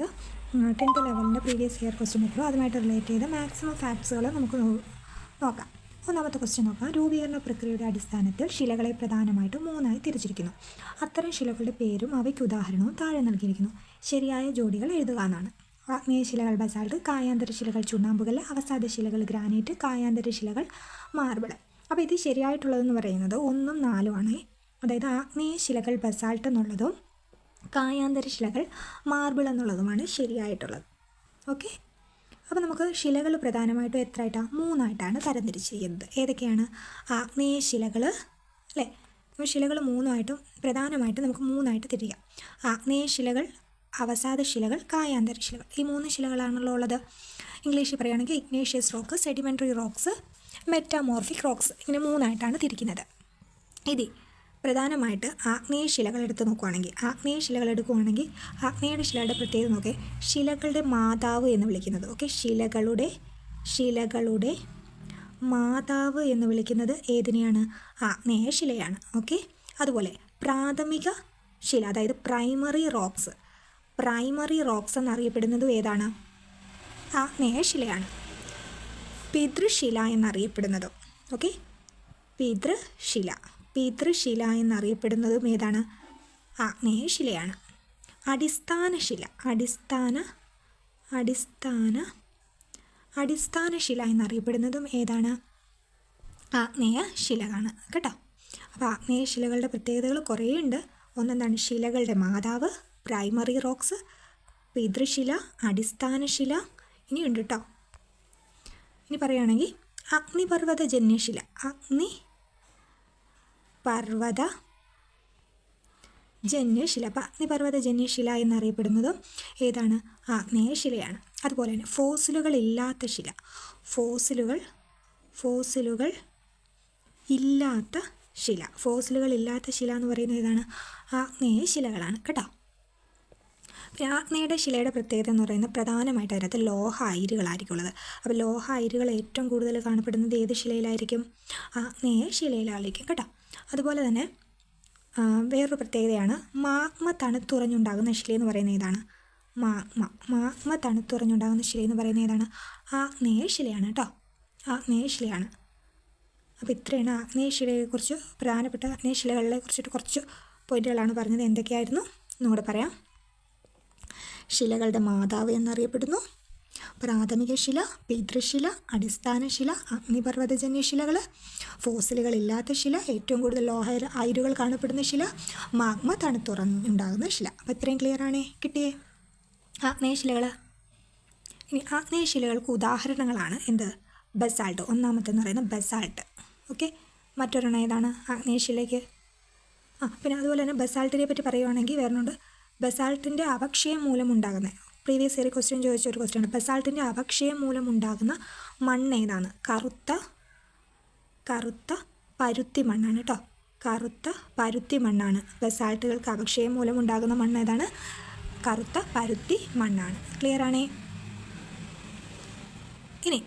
പറയുന്നത് ടെൻത്ത് ലെവലിന്റെ previous year question പേപ്പറും അതുമായിട്ട് റിലേറ്റ് ചെയ്ത് മാക്സിമം ഫാക്ട്സുകൾ നമുക്ക് നോക്കാം. ഒന്നാമത്തെ ക്വസ്റ്റ്യൻ നോക്കാം. രൂപീകരണ പ്രക്രിയയുടെ അടിസ്ഥാനത്തിൽ ശിലകളെ പ്രധാനമായിട്ടും മൂന്നായി തിരിച്ചിരിക്കുന്നു. അത്തരം ശിലകളുടെ പേരും അവയ്ക്ക് ഉദാഹരണവും താഴെ നൽകിയിരിക്കുന്നു. ശരിയായ ജോഡികൾ എഴുതുക എന്നാണ്. ആഗ്നേയ ശിലകൾ ബസാൾട്ട് കായാന്തര ശിലകൾ ചുണ്ണാമ്പുകല്ല് അവസാദ ശിലകൾ ഗ്രാനൈറ്റ് കായാന്തര ശിലകൾ മാർബിൾ അപ്പോൾ ഇത് ശരിയായിട്ടുള്ളതെന്ന് പറയുന്നത് ഒന്നും നാലുമാണ് അതായത് ആഗ്നേയ ശിലകൾ ബസാൾട്ട് എന്നുള്ളതും കായാന്തര ശിലകൾ മാർബിൾ എന്നുള്ളതുമാണ് ശരിയായിട്ടുള്ളത്. ഓക്കെ? അപ്പോൾ നമുക്ക് ശിലകൾ പ്രധാനമായിട്ടും എത്രയായിട്ടാണ് മൂന്നായിട്ടാണ് തരംതിരിച്ചിരിക്കുന്നത്. ഏതൊക്കെയാണ്? ആഗ്നേയ ശിലകൾ അല്ലേ? അപ്പോൾ ശിലകൾ മൂന്നായിട്ടും പ്രധാനമായിട്ടും നമുക്ക് മൂന്നായിട്ട് തിരിക്കാം. ആഗ്നേയ ശിലകൾ അവസാദ ശിലകൾ കായാന്തര ശിലകൾ ഈ മൂന്ന് ശിലകളാണല്ലോ ഉള്ളത്. ഇംഗ്ലീഷിൽ പറയുകയാണെങ്കിൽ igneous rock sedimentary rocks metamorphic rocks ഇങ്ങനെ മൂന്നായിട്ടാണ് തിരിക്കുന്നത്. ഇതി പ്രധാനമായിട്ട് ആഗ്നേയ ശിലകൾ എടുത്ത് നോക്കുവാണെങ്കിൽ ആഗ്നേയ ശിലകൾ എടുക്കുവാണെങ്കിൽ ആഗ്നേയയുടെ ശിലയുടെ പ്രത്യേകത നോക്കെ. ശിലകളുടെ മാതാവ് എന്ന് വിളിക്കുന്നത് ഓക്കെ ശിലകളുടെ ശിലകളുടെ മാതാവ് എന്ന് വിളിക്കുന്നത് ഏതിനെയാണ്? ആഗ്നേയ ശിലയാണ് ഓക്കെ അതുപോലെ പ്രാഥമിക ശില അതായത് പ്രൈമറി റോക്സ്. പ്രൈമറി റോക്സ് എന്നറിയപ്പെടുന്നതും ഏതാണ്? ആഗ്നേയ ശിലയാണ്. പിതൃശില എന്നറിയപ്പെടുന്നതും ഓക്കെ പിതൃശില. പിതൃശില എന്നറിയപ്പെടുന്നതും ഏതാണ്? ആഗ്നേയശിലയാണ് അടിസ്ഥാന ശില അടിസ്ഥാന അടിസ്ഥാന അടിസ്ഥാന ശില എന്നറിയപ്പെടുന്നതും ഏതാണ്? ആഗ്നേയ ശിലകളാണ് കേട്ടോ. അപ്പോൾ ആഗ്നേയ ശിലകളുടെ പ്രത്യേകതകൾ കുറേ ഉണ്ട് ഒന്നെന്താണ്? ശിലകളുടെ മാതാവ് പ്രൈമറി റോക്സ് പിതൃശില അടിസ്ഥാന ശില ഇനിയുണ്ട് കേട്ടോ. ഇനി പറയുകയാണെങ്കിൽ അഗ്നിപർവത ജന്യശില അഗ്നി പർവത ജന്യശില. അപ്പം അഗ്നിപർവത ജന്യശില എന്നറിയപ്പെടുന്നതും ഏതാണ്? ആഗ്നേയശിലയാണ് അതുപോലെ തന്നെ ഫോസിലുകൾ ഇല്ലാത്ത ശില. ഫോസിലുകൾ ഫോസിലുകൾ ഇല്ലാത്ത ശില. ഫോസിലുകൾ ഇല്ലാത്ത ശില എന്ന് പറയുന്നത് ഏതാണ്? ആഗ്നേയ ശിലകളാണ് കേട്ടോ. ആഗ്നേയുടെ ശിലയുടെ പ്രത്യേകത എന്ന് പറയുന്നത് പ്രധാനമായിട്ട് അതിനകത്ത് ലോഹ അയിരുകളായിരിക്കും ഉള്ളത്. അപ്പോൾ ലോഹ അയിരുകൾ ഏറ്റവും കൂടുതൽ കാണപ്പെടുന്നത് ഏത് ശിലയിലായിരിക്കും? ആഗ്നേയ ശിലയിലായിരിക്കും കേട്ടോ. അതുപോലെ തന്നെ വേറൊരു പ്രത്യേകതയാണ് മാഗ്മ തണുത്തുറഞ്ഞുണ്ടാകുന്ന ശില എന്ന് പറയുന്ന ഏതാണ്? മാഗ്മ. മാഗ്മ തണുത്തുറഞ്ഞുണ്ടാകുന്ന ശില എന്ന് പറയുന്ന ഏതാണ്? ആഗ്നേയ ശിലയാണ് കേട്ടോ. ആഗ്നേയ ശിലയാണ്. അപ്പോൾ ഇത്രയാണ് ആഗ്നേയശിലയെക്കുറിച്ച് പ്രധാനപ്പെട്ട ആഗ്നേയശിലകളെ കുറിച്ചിട്ട് കുറച്ച് പോയിന്റുകളാണ് പറഞ്ഞത്. എന്തൊക്കെയായിരുന്നു? എന്നുകൂടെ പറയാം. ശിലകളുടെ മാതാവ് എന്നറിയപ്പെടുന്നു. പ്രാഥമിക ശില പിതൃശില അടിസ്ഥാന ശില അഗ്നിപർവതജന്യ ശിലകൾ ഫോസിലുകളില്ലാത്ത ശില ഏറ്റവും കൂടുതൽ ലോഹ അയിരുകൾ കാണപ്പെടുന്ന ശില മാഗ്മ തണുത്തുറന്നുണ്ടാകുന്ന ശില. അപ്പോൾ ഇത്രയും ക്ലിയർ ആണേ? കിട്ടിയേ? ആഗ്നേയശിലകൾ ഇനി ആഗ്നേയശിലകൾക്ക് ഉദാഹരണങ്ങളാണ് എന്ത്? ബസാൾട്ട്. ഒന്നാമത്തെ എന്ന് പറയുന്നത് ബസാൾട്ട്. ഓക്കെ? മറ്റൊരെണ്ണം ഏതാണ്? ആഗ്നേയശിലയ്ക്ക് ആ പിന്നെ അതുപോലെ തന്നെ ബസാൾട്ടിനെ പറ്റി പറയുവാണെങ്കിൽ വരുന്നുണ്ട് ബസാൾട്ടിന്റെ അപക്ഷയം മൂലമുണ്ടാകുന്ന പ്രീവിയസ് ഇയർ ക്വസ്റ്റ്യൻ ചോദിച്ച ഒരു ക്വസ്റ്റ്യൻ ആണ്. ബസാൾട്ടിന്റെ അപക്ഷയം മൂലമുണ്ടാകുന്ന മണ്ണ് ഏതാണ്? കറുത്ത കറുത്ത പരുത്തി മണ്ണാണ് കേട്ടോ. കറുത്ത പരുത്തി മണ്ണാണ്. ബസാൾട്ടുകൾക്ക് അപക്ഷയം മൂലമുണ്ടാകുന്ന മണ്ണ് ഏതാണ്? കറുത്ത പരുത്തി മണ്ണാണ്. ക്ലിയർ ആണേ? ഇനി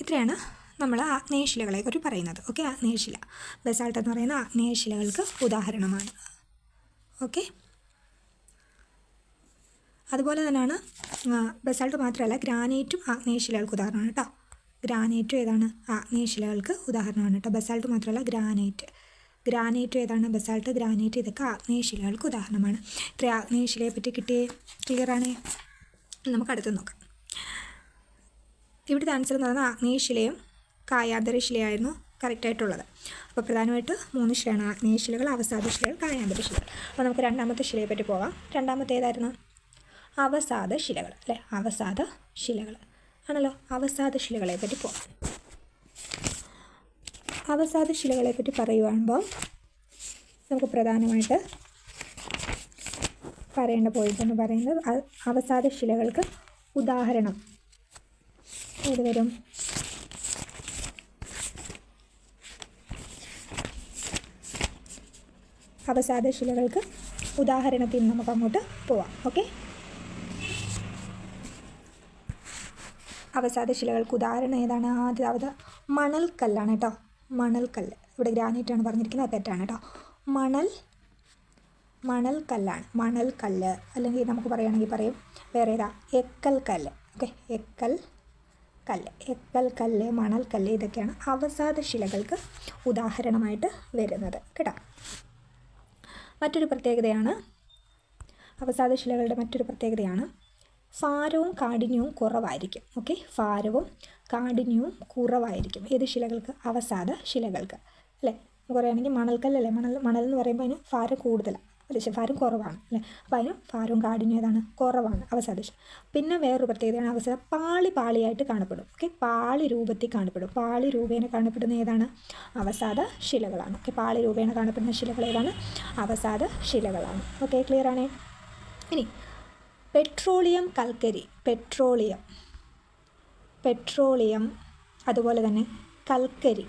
ഇത്രയാണ് നമ്മൾ ആഗ്നേയശിലകളെ കുറിച്ച് പറയുന്നത്. ഓക്കെ ആഗ്നേയശില. ബസാൾട്ട് എന്ന് പറയുന്ന ആഗ്നേയശിലകൾക്ക് ഉദാഹരണമാണ്. ഓക്കെ അതുപോലെ തന്നെയാണ് ബസാൾട്ട് മാത്രമല്ല ഗ്രാനൈറ്റും ആഗ്നേയശിലകൾക്ക് ഉദാഹരണമാണ് കേട്ടോ. ഗ്രാനൈറ്റും ഏതാണ്? ആഗ്നേയശിലകൾക്ക് ഉദാഹരണമാണ് കേട്ടോ. ബസാൾട്ട് മാത്രമല്ല ഗ്രാനൈറ്റ്. ഗ്രാനൈറ്റ് ഏതാണ്? ബസാൾട്ട് ഗ്രാനൈറ്റ് ഇതൊക്കെ ആഗ്നേയശിലകൾക്ക് ഉദാഹരണമാണ്. ഇത്ര ആഗ്നേയശിലയെ പറ്റി കിട്ടിയേ ക്ലിയറാണേ നമുക്ക് അടുത്ത് നോക്കാം. ഇവിടുത്തെ ആൻസർ എന്ന് പറയുന്നത് ആഗ്നേയശിലയും കായാന്തര ശിലയായിരുന്നു കറക്റ്റായിട്ടുള്ളത് അപ്പോൾ പ്രധാനമായിട്ട് മൂന്ന് ശിലയാണ്. ആഗ്നേയശിലകൾ അവസാദ ശിലകൾ കായാന്തര ശിലകൾ. അപ്പോൾ നമുക്ക് രണ്ടാമത്തെ ശിലയെ പറ്റി പോകാം. രണ്ടാമത്തെ ഏതായിരുന്നു അവസാദ ശിലകൾ അല്ലേ? അവസാദ ശിലകൾ. ആണല്ലോ? അവസാദ ശിലകളെ പറ്റി പോകാം അവസാദ ശിലകളെ പറ്റി പറയുമ്പോൾ നമുക്ക് പ്രധാനമായിട്ട് പറയേണ്ട പോയിന്റ് എന്ന് പറയുന്നത് അവസാദ ശിലകൾക്ക് ഉദാഹരണം. ഏത് വരും? അവസാദ ശിലകൾക്ക് ഉദാഹരണത്തിൽ നിന്ന് നമുക്ക് അങ്ങോട്ട് പോവാം. ഓക്കെ അവസാദ ശിലകൾക്ക് ഉദാഹരണം ഏതാണ്? ആദ്യാവത് മണൽക്കല്ലാണ് കേട്ടോ. മണൽക്കല്ല് ഇവിടെ ഗ്രാനൈറ്റ് ആണ് പറഞ്ഞിരിക്കുന്നത്. അത് തെറ്റാണ് കേട്ടോ. മണൽ മണൽക്കല്ലാണ് മണൽക്കല്ല് അല്ലെങ്കിൽ നമുക്ക് പറയുകയാണെങ്കിൽ പറയും വേറെ ഏതാ? എക്കൽ കല്ല്. ഓക്കെ. എക്കൽ കല്ല്. എക്കൽ കല്ല് മണൽക്കല്ല് ഇതൊക്കെയാണ് അവസാദ ശിലകൾക്ക് ഉദാഹരണമായിട്ട് വരുന്നത് കേട്ടോ. മറ്റൊരു പ്രത്യേകതയാണ് അവസാദ ശിലകളുടെ മറ്റൊരു പ്രത്യേകതയാണ് ഭാരവും കാഠിന്യവും കുറവായിരിക്കും. ഓക്കെ ഭാരവും കാഠിന്യവും കുറവായിരിക്കും. ഏത് ശിലകൾക്ക്? അവസാദ ശിലകൾക്ക്. അല്ലേ? പറയുകയാണെങ്കിൽ മണൽക്കല്ലല്ലേ മണൽ മണൽ എന്ന് പറയുമ്പോൾ അതിന് ഭാരം കൂടുതലാണ്. അതെ ഭാരം കുറവാണ്. അല്ലേ? അപ്പോൾ അതിന് ഭാരവും കാഠിന്യം ഏതാണ്? കുറവാണ്. അവസാദ ശില. പിന്നെ വേറൊരു പ്രത്യേകതയാണ് അവസാദ പാളി പാളിയായിട്ട് കാണപ്പെടും. ഓക്കെ പാളി രൂപത്തിൽ കാണപ്പെടും. പാളി രൂപേണ കാണപ്പെടുന്ന ഏതാണ്? അവസാദ ശിലകളാണ്. ഓക്കെ പാളി രൂപേണ കാണപ്പെടുന്ന ശിലകൾ ഏതാണ്? അവസാദ ശിലകളാണ്. ഓക്കെ ക്ലിയർ ആണേ? ഇനി പെട്രോളിയം കൽക്കരി. പെട്രോളിയം. പെട്രോളിയം അതുപോലെ തന്നെ കൽക്കരി.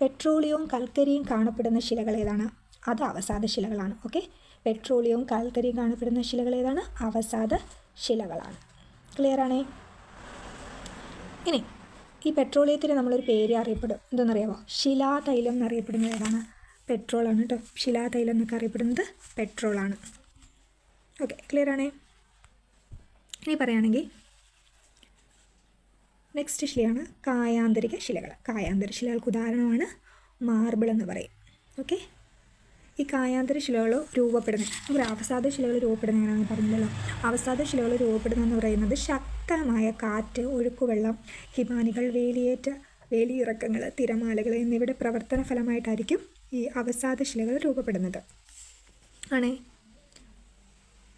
പെട്രോളിയവും കൽക്കരിയും കാണപ്പെടുന്ന ശിലകൾ ഏതാണ്? അത് അവസാദ ശിലകളാണ്. ഓക്കെ? പെട്രോളിയവും കൽക്കരിയും കാണപ്പെടുന്ന ശിലകൾ ഏതാണ്? അവസാദ ശിലകളാണ്. ക്ലിയർ ആണേ? ഇനി ഈ പെട്രോളിയത്തിന് നമ്മളൊരു പേര് അറിയപ്പെടും. എന്തെന്നറിയാമോ ശിലാതൈലം എന്നറിയപ്പെടുന്നത് ഏതാണ്? പെട്രോളാണ് കേട്ടോ ശിലാതൈലം എന്നൊക്കെ അറിയപ്പെടുന്നത് പെട്രോളാണ്. ഓക്കെ ക്ലിയർ ആണേ? ഇനി പറയുകയാണെങ്കിൽ നെക്സ്റ്റ് ശിലയാണ് കായാന്തരിക ശിലകൾ. കായാന്തര ശിലകൾക്ക് ഉദാഹരണമാണ് മാർബിൾ എന്ന് പറയും. ഓക്കെ ഈ കായാന്തര ശിലകൾ രൂപപ്പെടുന്നത് ഒരു അവസാദ ശിലകൾ രൂപപ്പെടുന്ന എങ്ങനെയാണെന്ന് പറഞ്ഞല്ലോ അവസാദ ശിലകൾ രൂപപ്പെടുന്നതെന്ന് പറയുന്നത് ശക്തമായ കാറ്റ് ഒഴുക്കുവെള്ളം ഹിമാനികൾ വേലിയേറ്റ വേലിയിറക്കങ്ങൾ തിരമാലകൾ എന്നിവയുടെ പ്രവർത്തന ഫലമായിട്ടായിരിക്കും ഈ അവസാദ ശിലകൾ രൂപപ്പെടുന്നത്. ആണേ?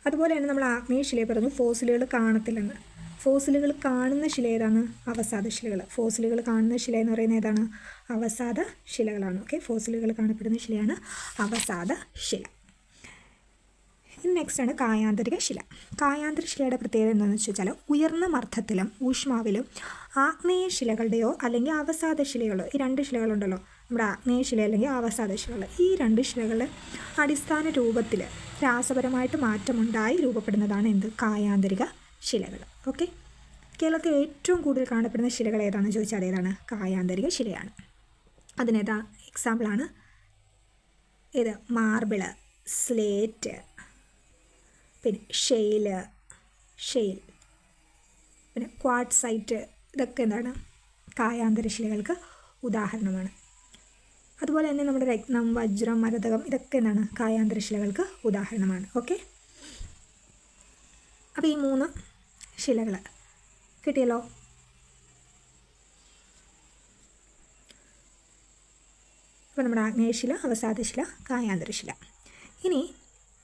അതുപോലെ തന്നെ നമ്മൾ ആഗ്നേയ ശിലയെ പറഞ്ഞു ഫോസിലുകൾ കാണത്തില്ലെന്ന്. ഫോസിലുകൾ കാണുന്ന ശില ഏതാണ്? അവസാദ ശിലകൾ. ഫോസിലുകൾ കാണുന്ന ശില എന്ന് പറയുന്നത് ഏതാണ്? അവസാദ ശിലകളാണ്. ഓക്കെ? ഫോസിലുകൾ കാണപ്പെടുന്ന ശിലയാണ് അവസാദ ശില. നെക്സ്റ്റ് ആണ് കായാന്തരിക ശില. കായാന്തരിക ശിലയുടെ പ്രത്യേകത എന്താണെന്ന് വെച്ചാൽ ഉയർന്ന മർദ്ദത്തിലും ഊഷ്മാവിലും ആഗ്നേയ ശിലകളുടെയോ അല്ലെങ്കിൽ അവസാദ ശിലകളോ ഈ രണ്ട് ശിലകളുണ്ടല്ലോ. നമ്മുടെ ആഗ്നേയശില അല്ലെങ്കിൽ അവസാദ ശിലകൾ. ഈ രണ്ട് ശിലകളുടെ അടിസ്ഥാന രൂപത്തിൽ രാസപരമായിട്ട് മാറ്റമുണ്ടായി രൂപപ്പെടുന്നതാണ് എന്ത്? കായാന്തരിക ശിലകൾ. ഓക്കെ? കേരളത്തിൽ ഏറ്റവും കൂടുതൽ കാണപ്പെടുന്ന ശിലകൾ ഏതാണെന്ന് ചോദിച്ചാൽ ഏതാണ്? കായാന്തരിക ശിലയാണ്. അതിനേതാ എക്സാമ്പിളാണ് ഏത് മാർബിൾ സ്ലേറ്റ് പിന്നെ ഷെയിൽ ഷെയിൽ പിന്നെ ക്വാഡ്സൈറ്റ് ഇതൊക്കെ എന്താണ്? കായാന്തര ശിലകൾക്ക് ഉദാഹരണമാണ്. അതുപോലെ തന്നെ നമ്മുടെ രത്നം വജ്രം മരതകം ഇതൊക്കെ എന്താണ്? കായാന്തര ശിലകൾക്ക് ഉദാഹരണമാണ്. ഓക്കെ അപ്പോൾ ഈ മൂന്ന് ശിലകൾ കിട്ടിയല്ലോ? അപ്പോൾ നമ്മുടെ ആഗ്നേയശില അവസാദശില കായാന്തരശില. ഇനി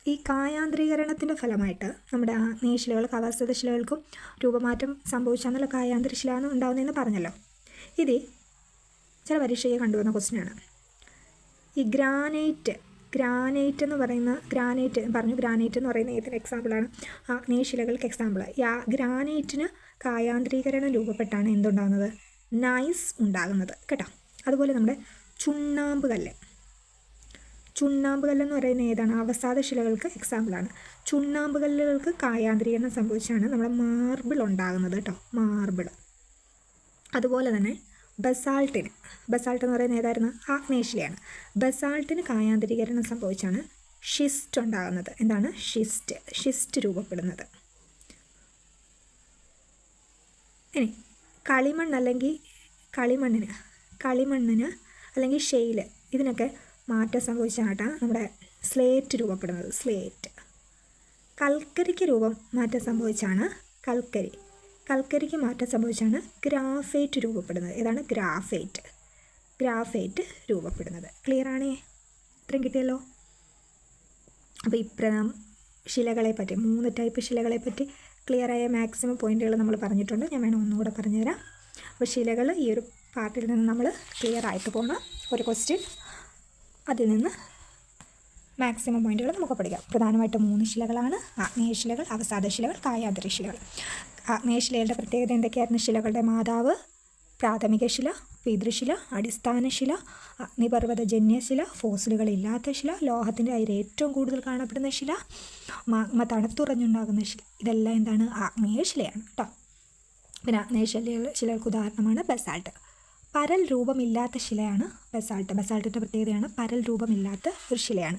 ഈ കായാന്തരീകരണത്തിന്റെ ഫലമായിട്ട് നമ്മുടെ ആഗ്നേയശിലകൾക്ക് അവസാദശിലകൾക്കും രൂപമാറ്റം സംഭവിച്ചാന്നുള്ള കായാന്തരശില എന്ന് ഉണ്ടാകുന്നതെന്ന് പറഞ്ഞല്ലോ. ഇത് ചില പരീക്ഷയെ കണ്ടുവന്ന ക്വസ്റ്റ്യനാണ് ഈ ഗ്രാനൈറ്റ് ഗ്രാനൈറ്റ് എന്ന് പറയുന്ന ഗ്രാനൈറ്റ് പറഞ്ഞു ഗ്രാനൈറ്റ് എന്ന് പറയുന്ന ഏതൊരു എക്സാമ്പിളാണ് ആഗ്നേയശിലകൾക്ക് എക്സാമ്പിൾ ആ ഗ്രാനൈറ്റിന് കായാന്തരീകരണം രൂപപ്പെട്ടാണ് എന്തുണ്ടാകുന്നത്? നൈസ് ഉണ്ടാകുന്നത്. കേട്ടോ? അതുപോലെ നമ്മുടെ ചുണ്ണാമ്പ് കല്ല്. ചുണ്ണാമ്പ് കല്ലെന്ന് പറയുന്ന ഏതാണ്? അവസാദ ശിലകൾക്ക് എക്സാമ്പിളാണ് ചുണ്ണാമ്പ് കല്ലുകൾക്ക് കായാന്തരീകരണം സംഭവിച്ചാണ് നമ്മുടെ മാർബിൾ ഉണ്ടാകുന്നത് കേട്ടോ. മാർബിൾ അതുപോലെ തന്നെ ബസാൾട്ടിന് ബസാൾട്ട് എന്ന് പറയുന്നത് ഏതായിരുന്നു? ആഗ്നേഷിലെയാണ് ബസാൾട്ടിന് കായാന്തരീകരണം സംഭവിച്ചാണ് ഷിസ്റ്റ് ഉണ്ടാകുന്നത്. എന്താണ്? ഷിസ്റ്റ് ഷിസ്റ്റ് രൂപപ്പെടുന്നത്. ഇനി കളിമണ്ണ് അല്ലെങ്കിൽ കളിമണ്ണിന് കളിമണ്ണിന് അല്ലെങ്കിൽ ഷെയിൽ ഇതിനൊക്കെ മാറ്റം സംഭവിച്ചാട്ടാണ് നമ്മുടെ സ്ലേറ്റ് രൂപപ്പെടുന്നത് സ്ലേറ്റ്. കൽക്കരിക്ക് രൂപം മാറ്റം സംഭവിച്ചാണ് കൽക്കരി. കൽക്കരിക്ക് മാറ്റം സംഭവിച്ചാണ് ഗ്രാഫൈറ്റ് രൂപപ്പെടുന്നത്. ഏതാണ് ഗ്രാഫൈറ്റ്. ഗ്രാഫൈറ്റ് രൂപപ്പെടുന്നത്. ക്ലിയർ ആണേ? ഇത്രയും കിട്ടിയല്ലോ? അപ്പോൾ ഇപ്രം ശിലകളെ പറ്റി മൂന്ന് ടൈപ്പ് ശിലകളെ പറ്റി ക്ലിയറായ മാക്സിമം പോയിന്റുകൾ നമ്മൾ പറഞ്ഞിട്ടുണ്ട്. ഞാൻ വേണം ഒന്നുകൂടെ പറഞ്ഞുതരാം. അപ്പോൾ ശിലകൾ ഈ ഒരു പാർട്ടിൽ നിന്ന് നമ്മൾ ക്ലിയർ ആയിട്ട് പോകണം ഒരു ക്വസ്റ്റ്യൻ അതിൽ നിന്ന് മാക്സിമം പോയിന്റുകൾ നമുക്ക് പഠിക്കാം. പ്രധാനമായിട്ടും മൂന്ന് ശിലകളാണ്. ആഗ്നേയ ശിലകൾ അവസാദ ശിലകൾ ശിലകൾ. ആഗ്നേയ ശിലയുടെ പ്രത്യേകത എന്തൊക്കെയായിരുന്നു? ശിലകളുടെ മാതാവ് പ്രാഥമിക ശില പിതൃശില അടിസ്ഥാന ശില അഗ്നിപർവത ജന്യശില ഫോസിലുകളില്ലാത്ത ശില ലോഹത്തിന്റെ അതിൽ ഏറ്റവും കൂടുതൽ കാണപ്പെടുന്ന ശില മാഗ്മ തണുത്തുറഞ്ഞുണ്ടാകുന്ന ശില. ഇതെല്ലാം എന്താണ്? ആഗ്നേയ ശിലയാണ് കേട്ടോ പിന്നെ ആഗ്നേയ ശില ശിലകൾക്ക് ഉദാഹരണമാണ് ബസാൾട്ട്. പരൽ രൂപമില്ലാത്ത ശിലയാണ് ബസാൾട്ട്. ബസാൾട്ടിന്റെ പ്രത്യേകതയാണ് പരൽ രൂപമില്ലാത്ത ഒരു ശിലയാണ്.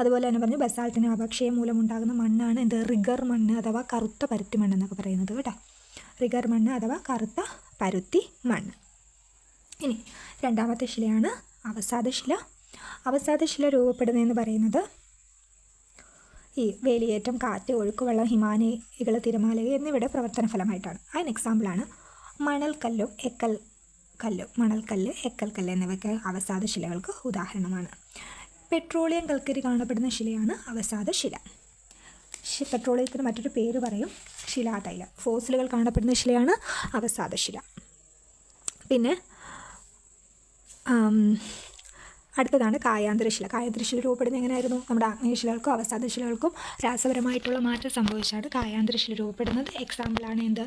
അതുപോലെ തന്നെ പറഞ്ഞു ബസാൾട്ടിന് അപക്ഷയം മൂലമുണ്ടാകുന്ന മണ്ണാണ് എന്ത്? റിഗർ മണ്ണ് അഥവാ കറുത്ത പരുത്തി മണ്ണ് എന്നൊക്കെ പറയുന്നത് കേട്ടോ. റിഗർ മണ്ണ് അഥവാ കറുത്ത പരുത്തി മണ്ണ്. ഇനി രണ്ടാമത്തെ ശിലയാണ് അവസാദശില അവസാദശില രൂപപ്പെടുന്നതെന്ന് പറയുന്നത് ഈ വേലിയേറ്റം കാറ്റ് ഒഴുക്കുവെള്ളം ഹിമാനികൾ തിരമാലകൾ എന്നിവയുടെ പ്രവർത്തന ഫലമായിട്ടാണ് അതിന് എക്സാമ്പിളാണ് മണൽക്കല്ലും എക്കൽ കല്ലും മണൽക്കല്ല് എക്കൽക്കല്ല് എന്നിവയ്ക്ക് അവസാദ ശിലകൾക്ക് ഉദാഹരണമാണ്. പെട്രോളിയം കൽക്കരി കാണപ്പെടുന്ന ശിലയാണ് അവസാദ ശില. പെട്രോളിയത്തിന് മറ്റൊരു പേര് പറയും ശിലാതൈലം. ഫോസിലുകൾ കാണപ്പെടുന്ന ശിലയാണ് അവസാദ ശില. പിന്നെ അടുത്തതാണ് കായാന്തരശില. കായാന്തരശില രൂപപ്പെടുന്നത് എങ്ങനെയായിരുന്നു? നമ്മുടെ ആഗ്നേയശിലകൾക്കും അവസാദശിലകൾക്കും രാസപരമായിട്ടുള്ള മാറ്റം സംഭവിച്ചാണ് കായാന്തരശില രൂപപ്പെടുന്നത്. എക്സാമ്പിളാണ് എന്ത്?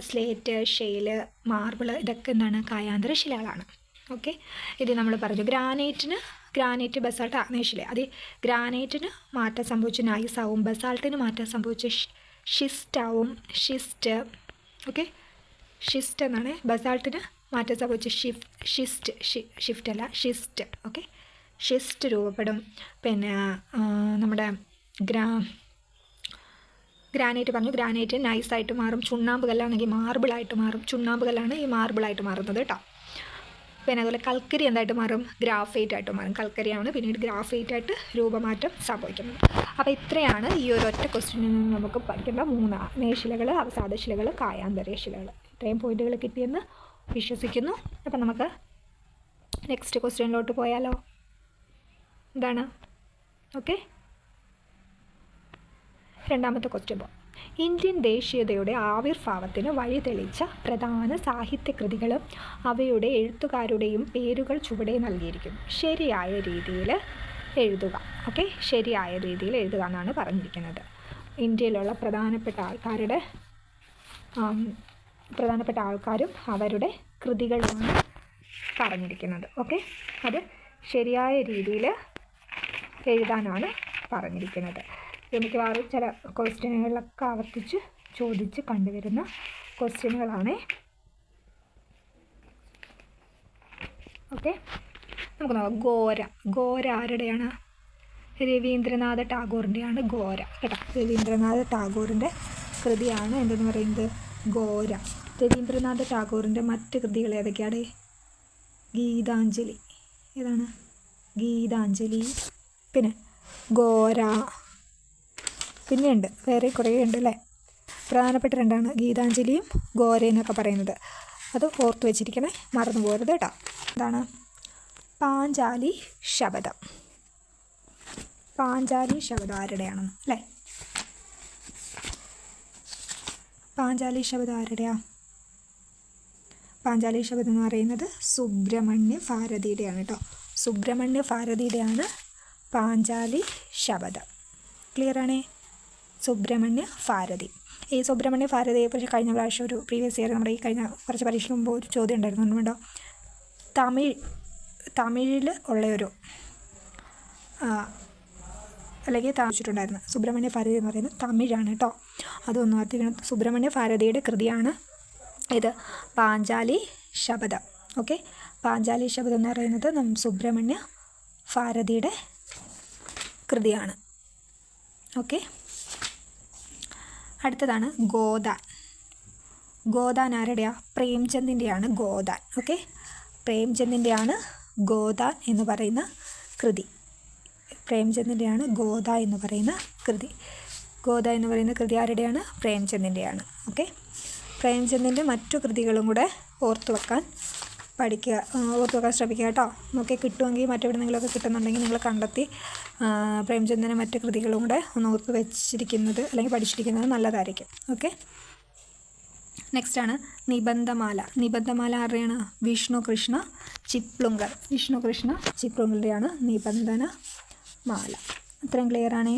സ്ലേറ്റ് ഷെയിൽ മാർബിൾ ഇതൊക്കെ എന്താണ്? കായാന്തരശിലകളാണ്. ഓക്കെ ഇത് നമ്മൾ പറഞ്ഞു. ഗ്രാനൈറ്റിന് ഗ്രാനൈറ്റ് ബസാൾട്ട് ആഗ്നേയശില. അത് ഗ്രാനൈറ്റിന് മാറ്റം സംഭവിച്ച നൈസാവും ബസാൾട്ടിന് മാറ്റം സംഭവിച്ച ഷിസ്റ്റാവും ഷിസ്റ്റ് ഓക്കെ ഷിസ്റ്റ് എന്നാണ് ബസാൾട്ടിന് മാറ്റം സംഭവിച്ച് ഷിഫ്റ്റ് ഷിസ്റ്റ് ഷിഫ്റ്റ് അല്ല ഷിസ്റ്റ് ഓക്കെ ഷിസ്റ്റ് രൂപപ്പെടും. പിന്നെ നമ്മുടെ ഗ്രാ ഗ്രാനൈറ്റ് പറഞ്ഞു. ഗ്രാനൈറ്റ് നൈസായിട്ട് മാറും. ചുണ്ണാമ്പ് കല്ലാണെങ്കിൽ മാർബിളായിട്ട് മാറും. ചുണ്ണാമ്പ് കല്ലാണ് ഈ മാർബിളായിട്ട് മാറുന്നത് കേട്ടോ പിന്നെ അതുപോലെ കൽക്കരി എന്തായിട്ട് മാറും? ഗ്രാഫൈറ്റ് ആയിട്ട് മാറും. കൽക്കരിയാണ് പിന്നീട് ഗ്രാഫൈറ്റ് ആയിട്ട് രൂപമാറ്റം സംഭവിക്കുന്നത്. അപ്പോൾ ഇത്രയാണ് ഈ ഒരു ഒറ്റ ക്വസ്റ്റ്യനിൽ നിന്ന് നമുക്ക് പഠിക്കേണ്ട മൂന്ന് നേശിലകൾ അവസാദശിലകൾ കായാന്തരേശിലകൾ ഇത്രയും പോയിന്റുകൾ കിട്ടിയെന്ന് വിശ്വസിക്കുന്നു. അപ്പം നമുക്ക് നെക്സ്റ്റ് ക്വസ്റ്റ്യനിലോട്ട് പോയാലോ? എന്താണ് ഓക്കെ രണ്ടാമത്തെ ക്വസ്റ്റ്യൻ പോ. ഇന്ത്യൻ ദേശീയതയുടെ ആവിർഭാവത്തിന് വഴി തെളിച്ച പ്രധാന സാഹിത്യകൃതികളും അവയുടെ എഴുത്തുകാരുടെയും പേരുകൾ ചുവടെ നൽകിയിരിക്കുന്നു. ശരിയായ രീതിയിൽ എഴുതുക. ഓക്കെ ശരിയായ രീതിയിൽ എഴുതുക എന്നാണ് പറഞ്ഞിരിക്കുന്നത്. ഇന്ത്യയിലുള്ള പ്രധാനപ്പെട്ട ആൾക്കാരുടെ പ്രധാനപ്പെട്ട ആൾക്കാരും അവരുടെ കൃതികളിലാണ് പറഞ്ഞിരിക്കുന്നത്. ഓക്കെ അത് ശരിയായ രീതിയിൽ എഴുതാനാണ് പറഞ്ഞിരിക്കുന്നത്. മിക്കവാറും ചില ക്വസ്റ്റ്യനുകളിലൊക്കെ ആവർത്തിച്ച് ചോദിച്ച് കണ്ടുവരുന്ന ക്വസ്റ്റ്യനുകളാണ് ഓക്കെ നമുക്ക് നോക്കാം. ഗോര ഗോര ആരുടെയാണ്? രവീന്ദ്രനാഥ ടാഗോറിന്റെയാണ് ഗോര കേട്ടോ? രവീന്ദ്രനാഥ ടാഗോറിന്റെ കൃതിയാണ് എന്തെന്ന് പറയുന്നത്? ഗോര രവീന്ദ്രനാഥ ടാഗോറിന്റെ മറ്റ് കൃതികൾ ഏതൊക്കെയാണ് ഗീതാഞ്ജലി. ഏതാണ്? ഗീതാഞ്ജലി. പിന്നെ ഗോര പിന്നെയുണ്ട്. വേറെ കുറേ ഉണ്ട് അല്ലേ? പ്രധാനപ്പെട്ട രണ്ടാണ് ഗീതാഞ്ജലിയും ഗോരയെന്നൊക്കെ പറയുന്നത്. അത് ഓർത്ത് വെച്ചിരിക്കണേ. മറന്നു പോകരുത് കേട്ടോ. എന്താണ്? പാഞ്ചാലി ശബദം പാഞ്ചാലി ശബദം ആരുടെയാണെന്ന്. അല്ലേ? പാഞ്ചാലി ശബ്ദം ആരുടെയാ? പാഞ്ചാലി ശബ്ദം എന്ന് പറയുന്നത് സുബ്രഹ്മണ്യ ഭാരതിയുടെയാണ് കേട്ടോ. സുബ്രഹ്മണ്യ ഭാരതിയുടെയാണ് പാഞ്ചാലി ശബദം. ക്ലിയർ ആണേ? സുബ്രഹ്മണ്യ ഭാരതി. ഈ സുബ്രഹ്മണ്യ ഭാരതിയെ പക്ഷേ കഴിഞ്ഞ പ്രാവശ്യം ഒരു പ്രീവിയസ് ഇയർ നമ്മുടെ ഈ കഴിഞ്ഞ കുറച്ച് പരീക്ഷ മുമ്പ് ഒരു ചോദ്യം ഉണ്ടായിരുന്നു ഓർമ്മയുണ്ടോ തമിഴ് തമിഴിൽ ഉള്ളയൊരു അല്ലെങ്കിൽ താമസിച്ചിട്ടുണ്ടായിരുന്നു. സുബ്രഹ്മണ്യ ഭാരതി എന്ന് പറയുന്നത് തമിഴാണ് കേട്ടോ അതൊന്നും അധികം സുബ്രഹ്മണ്യ ഭാരതിയുടെ കൃതിയാണ് ഇത്. പാഞ്ചാലി ശബദം ഓക്കെ? പാഞ്ചാലി ശബദം എന്ന് പറയുന്നത് നം സുബ്രഹ്മണ്യ ഭാരതിയുടെ കൃതിയാണ്. ഓക്കെ? അടുത്തതാണ് ഗോദാൻ. ഗോദാൻ ആരുടെയാണ് പ്രേംചന്ദിന്റെയാണ് ഗോദാൻ. ഓക്കെ? പ്രേംചന്ദിന്റെയാണ് ഗോദാൻ എന്ന് പറയുന്ന കൃതി. പ്രേംചന്ദിന്റെയാണ് ഗോദ എന്ന് പറയുന്ന കൃതി. ഗോദ എന്ന് പറയുന്ന കൃതി ആരുടെയാണ്? പ്രേംചന്ദിന്റെയാണ് ഓക്കെ? പ്രേംചന്ദിന്റെ മറ്റു കൃതികളും കൂടെ ഓർത്തു വെക്കാൻ പഠിക്കുക ഓർത്തു വെക്കാൻ ശ്രമിക്കുക കേട്ടോ. നമുക്ക് കിട്ടുമെങ്കിൽ മറ്റെവിടെന്നെങ്കിലുമൊക്കെ കിട്ടുന്നുണ്ടെങ്കിൽ നിങ്ങൾ കണ്ടെത്തി പ്രേംചന്ദിന്റെ മറ്റു കൃതികളും കൂടെ ഒന്ന് ഓർത്ത് വെച്ചിരിക്കുന്നത് അല്ലെങ്കിൽ പഠിച്ചിരിക്കുന്നത് നല്ലതായിരിക്കും. ഓക്കെ? നെക്സ്റ്റ് ആണ് നിബന്ധമാല. നിബന്ധമാല ആരുടെയാണ്? വിഷ്ണു കൃഷ്ണ ചിപ്ലുങ്കർ. വിഷ്ണു കൃഷ്ണ ചിപ്ലുങ്കറുടെയാണ് നിബന്ധന മാല. അത്രയും ആണേ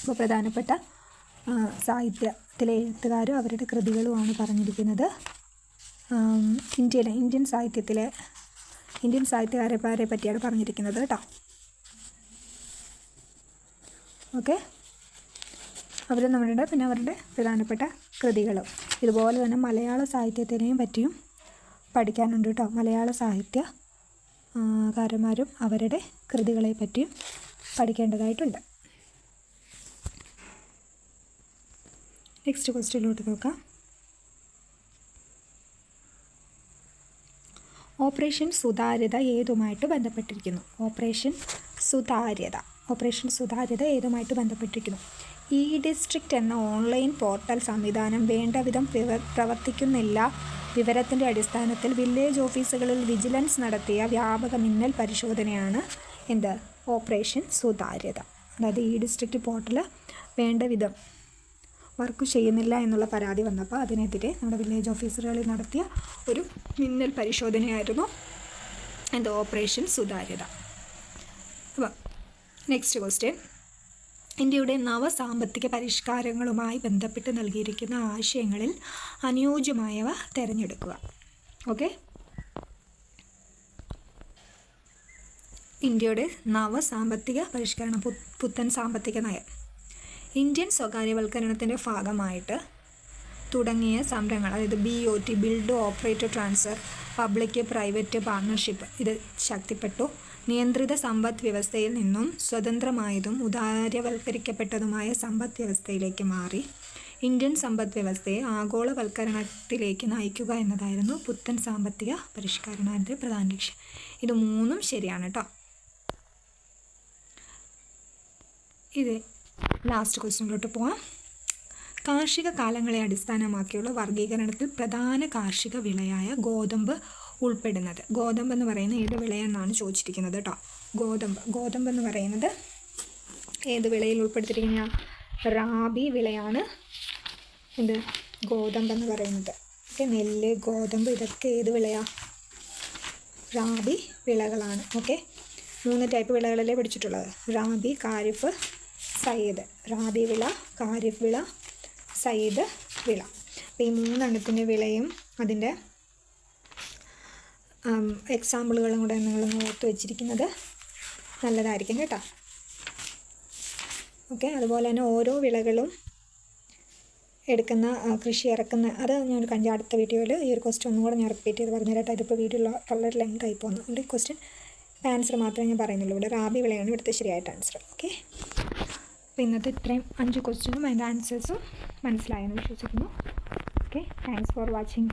ഇപ്പോൾ പ്രധാനപ്പെട്ട സാഹിത്യത്തിലെ എഴുത്തുകാരും അവരുടെ കൃതികളുമാണ് പറഞ്ഞിരിക്കുന്നത്. ഇന്ത്യയിലെ ഇന്ത്യൻ സാഹിത്യത്തിലെ ഇന്ത്യൻ സാഹിത്യകാരന്മാരെ പറ്റിയാണ് പറഞ്ഞിരിക്കുന്നത് കേട്ടോ. ഓക്കെ? അവർ നമ്മളുടെ പിന്നെ അവരുടെ പ്രധാനപ്പെട്ട കൃതികളും. ഇതുപോലെ തന്നെ മലയാള സാഹിത്യത്തിനെയും പറ്റിയും പഠിക്കാനുണ്ട് കേട്ടോ. മലയാള സാഹിത്യ കാരന്മാരും അവരുടെ കൃതികളെ പറ്റിയും പഠിക്കേണ്ടതായിട്ടുണ്ട് നെക്സ്റ്റ് ക്വസ്റ്റ്യനിലോട്ട് നോക്കാം. ഓപ്പറേഷൻ സുതാര്യത ഏതുമായിട്ട് ബന്ധപ്പെട്ടിരിക്കുന്നു? ഓപ്പറേഷൻ സുതാര്യത. ഓപ്പറേഷൻ സുതാര്യത ഏതുമായിട്ട് ബന്ധപ്പെട്ടിരിക്കുന്നു? ഇ ഡിസ്ട്രിക്റ്റ് എന്ന ഓൺലൈൻ പോർട്ടൽ സംവിധാനം വേണ്ടവിധം വിധം പ്രവർത്തിക്കുന്നില്ല. വിവരത്തിന്റെ അടിസ്ഥാനത്തിൽ വില്ലേജ് ഓഫീസുകളിൽ വിജിലൻസ് നടത്തിയ വ്യാപക മിന്നൽ പരിശോധനയാണ് എന്ത്? ഓപ്പറേഷൻ സുതാര്യത. അതായത് ഇ ഡിസ്ട്രിക്റ്റ് പോർട്ടൽ വേണ്ട വിധം വർക്ക് ചെയ്യുന്നില്ല എന്നുള്ള പരാതി വന്നപ്പോൾ അതിനെതിരെ നമ്മുടെ വില്ലേജ് ഓഫീസറുകളിൽ നടത്തിയ ഒരു മിന്നൽ പരിശോധനയായിരുന്നു എന്ത്? ഓപ്പറേഷൻ സുതാര്യത. അപ്പം നെക്സ്റ്റ് ക്വസ്റ്റ്യൻ. ഇന്ത്യയുടെ നവ സാമ്പത്തിക പരിഷ്കാരങ്ങളുമായി ബന്ധപ്പെട്ട് നൽകിയിരിക്കുന്ന ആശയങ്ങളിൽ അനുയോജ്യമായവ തിരഞ്ഞെടുക്കുക. ഓക്കെ? ഇന്ത്യയുടെ നവസാമ്പത്തിക പരിഷ്കരണം പു- പുത്തൻ സാമ്പത്തിക നയം. ഇന്ത്യൻ സ്വകാര്യവൽക്കരണത്തിന്റെ ഭാഗമായിട്ട് തുടങ്ങിയ സംരംഭങ്ങൾ അതായത് B O T build operator transfer public private partnership ഇത് ശക്തിപ്പെട്ടു. നിയന്ത്രിത സമ്പദ് വ്യവസ്ഥയിൽ നിന്നും സ്വതന്ത്രമായതും ഉദാരവൽക്കരിക്കപ്പെട്ടതുമായ സമ്പദ് വ്യവസ്ഥയിലേക്ക് മാറി. ഇന്ത്യൻ സമ്പദ് വ്യവസ്ഥയെ ആഗോളവൽക്കരണത്തിലേക്ക് നയിക്കുക എന്നതായിരുന്നു പുത്തൻ സാമ്പത്തിക പരിഷ്കരണത്തിന്റെ പ്രധാന ലക്ഷ്യം. ഇത് മൂന്നും ശരിയാണ് കേട്ടോ ഇത് ലാസ്റ്റ് ക്വസ്റ്റ്യനിലോട്ട് പോവാം. കാർഷിക കാലങ്ങളെ അടിസ്ഥാനമാക്കിയുള്ള വർഗീകരണത്തിൽ പ്രധാന കാർഷിക വിളയായ ഗോതമ്പ് ഉൾപ്പെടുന്നത്. ഗോതമ്പ് എന്ന് പറയുന്നത് ഏത് വിളയെന്നാണ് ചോദിച്ചിരിക്കുന്നത് കേട്ടോ ഗോതമ്പ്. ഗോതമ്പ് എന്ന് പറയുന്നത് ഏത് വിളയിൽ ഉൾപ്പെടുത്തിയിരിക്കുന്ന റാബി വിളയാണ് ഇത് ഗോതമ്പ് എന്ന് പറയുന്നത്. ഓക്കെ നെല്ല് ഗോതമ്പ് ഇതൊക്കെ ഏത് വിളയാ? റാബി വിളകളാണ്. ഓക്കെ മൂന്ന് ടൈപ്പ് വിളകളല്ലേ പിടിച്ചിട്ടുള്ളത്. റാബി കാരിഫ് സയ്യിദ്. റാബി വിള കാരിഫ് വിള സയ്യിദ് വിള. അപ്പോൾ ഈ മൂന്നെണ്ണത്തിന്റെ വിളയും അതിന്റെ എക്സാമ്പിളുകളും കൂടെ നിങ്ങൾ ഓർത്ത് വെച്ചിരിക്കുന്നത് നല്ലതായിരിക്കും കേട്ടോ. ഓക്കെ അതുപോലെ തന്നെ ഓരോ വിളകളും എടുക്കുന്ന കൃഷി ഇറക്കുന്ന അത് ഞാൻ കഴിഞ്ഞ അടുത്ത വീഡിയോയിൽ ഈ ഒരു ക്വസ്റ്റ്യൻ ഒന്നും കൂടെ ഞാൻ റിപ്പീറ്റ് ചെയ്ത് പറഞ്ഞു തരട്ടെ ഇതിപ്പോൾ വീഡിയോ വളരെ ലെങ്ത് ആയി പോകുന്നു. അതുകൊണ്ട് ക്വസ്റ്റ്യൻ ആൻസർ മാത്രമേ ഞാൻ പറയുന്നുള്ളൂ. ഇവിടെ റാബി വിളയാണ് ഇവിടുത്തെ ശരിയായിട്ട് ആൻസർ ഓക്കെ അപ്പോൾ ഇന്നത്തെ ഇത്രയും അഞ്ച് ക്വസ്റ്റ്യനും അതിന്റെ ആൻസേഴ്സും മനസ്സിലായെന്ന് വിശ്വസിക്കുന്നു. Okay thanks for watching